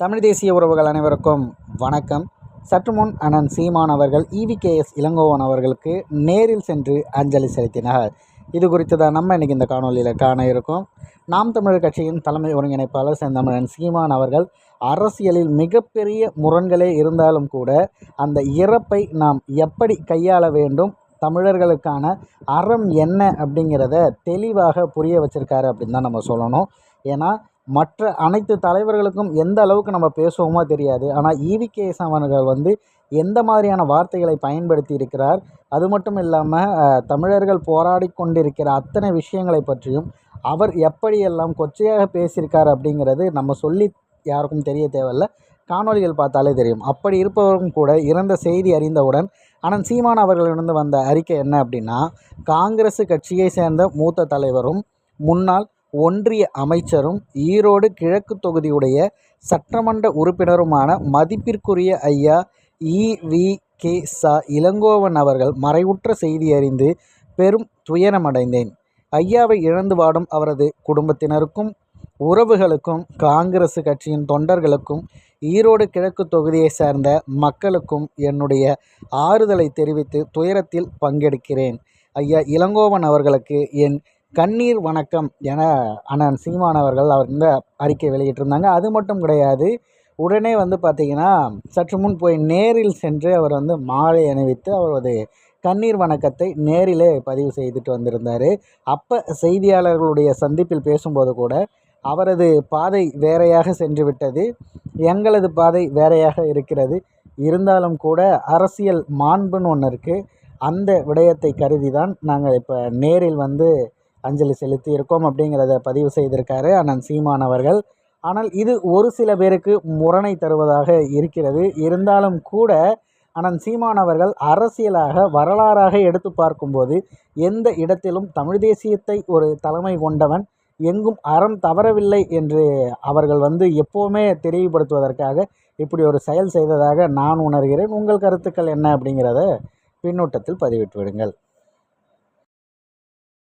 தமிழ் தேசிய உறவுகள் அனைவருக்கும் வணக்கம். சற்று முன் அண்ணன் சீமான் அவர்கள் இவிகேஎஸ் இளங்கோவன் அவர்களுக்கு நேரில் சென்று அஞ்சலி செலுத்தினார். இது குறித்து தான் நம்ம இன்றைக்கி இந்த காணொலியில் காண இருக்கோம். நாம் தமிழர் கட்சியின் தலைமை ஒருங்கிணைப்பாளர் செந்தமிழன் சீமான் அவர்கள் அரசியலில் மிகப்பெரிய முரண்களே இருந்தாலும் கூட அந்த இறப்பை நாம் எப்படி கையாள வேண்டும் தமிழர்களுக்கான அறம் என்ன அப்படிங்கிறத தெளிவாக புரிய வச்சுருக்காரு அப்படின்னு தான் நம்ம சொல்லணும். ஏன்னா மற்ற அனைத்து தலைவர்களுக்கும் எந்த அளவுக்கு நம்ம பேசுவோமோ தெரியாது. ஆனால் ஈவிகேஎஸ் அவர்கள் வந்து எந்த மாதிரியான வார்த்தைகளை பயன்படுத்தி இருக்கிறார்? அது மட்டும் இல்லாமல் தமிழர்கள் போராடி கொண்டிருக்கிற அத்தனை விஷயங்களை பற்றியும் அவர் எப்படியெல்லாம் கொச்சையாக பேசியிருக்கார் அப்படிங்கிறது நம்ம சொல்லி யாருக்கும் தெரிய தேவையில்ல. காணொளிகள் பார்த்தாலே தெரியும். அப்படி இருப்பவரும் கூட இறந்த செய்தி அறிந்தவுடன் ஆனால் சீமான் அவர்களிடம் வந்த அறிக்கை என்ன அப்படின்னா காங்கிரஸ் கட்சியை சேர்ந்த மூத்த தலைவரும் முன்னாள் ஒன்றிய அமைச்சரும் ஈரோடு கிழக்கு தொகுதியுடைய சட்டமன்ற உறுப்பினருமான மதிப்பிற்குரிய ஐயா இவி கே. சா. இளங்கோவன் அவர்கள் மறைவுற்ற செய்தி அறிந்து பெரும் துயரமடைந்தேன். ஐயாவை இழந்து வாடும் அவரது குடும்பத்தினருக்கும் உறவுகளுக்கும் காங்கிரஸ் கட்சியின் தொண்டர்களுக்கும் ஈரோடு கிழக்கு தொகுதியை சேர்ந்த மக்களுக்கும் என்னுடைய ஆறுதலை தெரிவித்து துயரத்தில் பங்கெடுக்கிறேன். ஐயா இளங்கோவன் அவர்களுக்கு என் கண்ணீர் வணக்கம் என அண்ணன் சீமான் அவர்கள் அவர் இந்த அறிக்கை வெளியிட்டிருந்தாங்க. அது மட்டும் கிடையாது உடனே வந்து பார்த்திங்கன்னா சற்று முன் போய் நேரில் சென்று அவர் வந்து மாலை அணிவித்து அவரது கண்ணீர் வணக்கத்தை நேரிலே பதிவு செய்துட்டு வந்திருந்தார். அப்போ செய்தியாளர்களுடைய சந்திப்பில் பேசும்போது கூட அவரது பாதை வேறையாக சென்று விட்டது எங்களது பாதை வேறையாக இருக்கிறது. இருந்தாலும் கூட அரசியல் மாண்புன்னு ஒன்று இருக்குது அந்த விடயத்தை கருதி தான் நாங்கள் இப்போ நேரில் வந்து அஞ்சலி செலுத்தி இருக்கோம் அப்படிங்கிறத பதிவு செய்திருக்காரு அண்ணன் சீமான் அவர்கள். ஆனால் இது ஒரு சில பேருக்கு முரணை தருவதாக இருக்கிறது. இருந்தாலும் கூட அண்ணன் சீமான் அவர்கள் அரசியலாக வரலாறாக எடுத்து பார்க்கும்போது எந்த இடத்திலும் தமிழ் தேசியத்தை ஒரு தலைமை கொண்டவன் எங்கும் அறம் தவறவில்லை என்று அவர்கள் வந்து எப்போவுமே தெளிவுபடுத்துவதற்காக இப்படி ஒரு செயல் செய்ததாக நான் உணர்கிறேன். உங்கள் கருத்துக்கள் என்ன அப்படிங்கிறத பின்னூட்டத்தில் பதிவிட்டு விடுங்கள்.